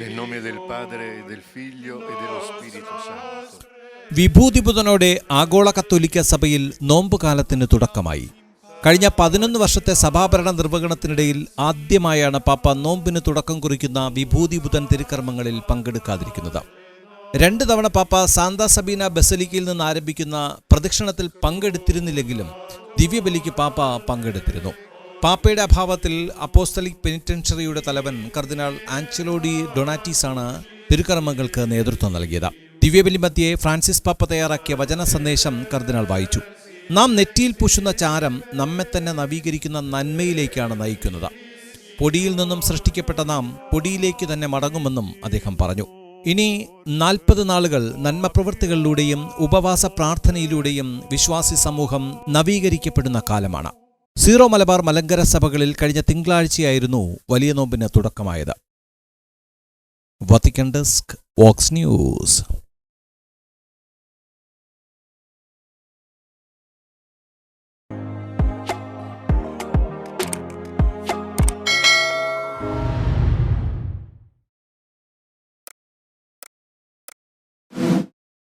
Nel nome del Padre, del Figlio e dello Spirito Santo. വിഭൂതിബുധനോടെ ആഗോള കത്തോലിക്ക സഭയിൽ നോമ്പുകാലത്തിന് തുടക്കമായി. കഴിഞ്ഞ പതിനൊന്ന് വർഷത്തെ സഭാഭരണ നിർവഹണത്തിനിടയിൽ ആദ്യമായാണ് പാപ്പ നോമ്പിന് തുടക്കം കുറിക്കുന്ന വിഭൂതിബുധൻ തിരുക്കർമ്മങ്ങളിൽ പങ്കെടുക്കാതിരിക്കുന്നത്. രണ്ട് തവണ പാപ്പ സാന്താ സബീന ബസലിക്കയിൽ നിന്ന് ആരംഭിക്കുന്ന പ്രദക്ഷിണത്തിൽ പങ്കെടുത്തിരുന്നില്ലെങ്കിലും ദിവ്യബലിക്ക് പാപ്പ പങ്കെടുത്തിരുന്നു. പാപ്പയുടെ അഭാവത്തിൽ അപ്പോസ്തലിക് പെനിറ്റൻഷറിയുടെ തലവൻ കർദിനാൾ ആഞ്ചലോഡി ആണ് തിരുക്കർമ്മങ്ങൾക്ക് നേതൃത്വം നൽകിയത്. ദിവ്യബലി മധ്യേ ഫ്രാൻസിസ് പാപ്പ തയ്യാറാക്കിയ വചന സന്ദേശം കർദിനാൾ വായിച്ചു. നാം നെറ്റിയിൽ പൂശുന്ന ചാരം നമ്മെ തന്നെ നവീകരിക്കുന്ന നന്മയിലേക്കാണ് നയിക്കുന്നത്. പൊടിയിൽ നിന്നും സൃഷ്ടിക്കപ്പെട്ട നാം പൊടിയിലേക്ക് തന്നെ മടങ്ങുമെന്നും അദ്ദേഹം പറഞ്ഞു. ഇനി നാൽപ്പത് നാളുകൾ നന്മ പ്രവൃത്തികളിലൂടെയും ഉപവാസ പ്രാർത്ഥനയിലൂടെയും വിശ്വാസി സമൂഹം നവീകരിക്കപ്പെടുന്ന കാലമാണ്. സീറോ മലബാർ മലങ്കര സഭകളിൽ കഴിഞ്ഞ തിങ്കളാഴ്ചയായിരുന്നു വലിയ നോമ്പിന് തുടക്കമായത്. Vatican desk Vox news.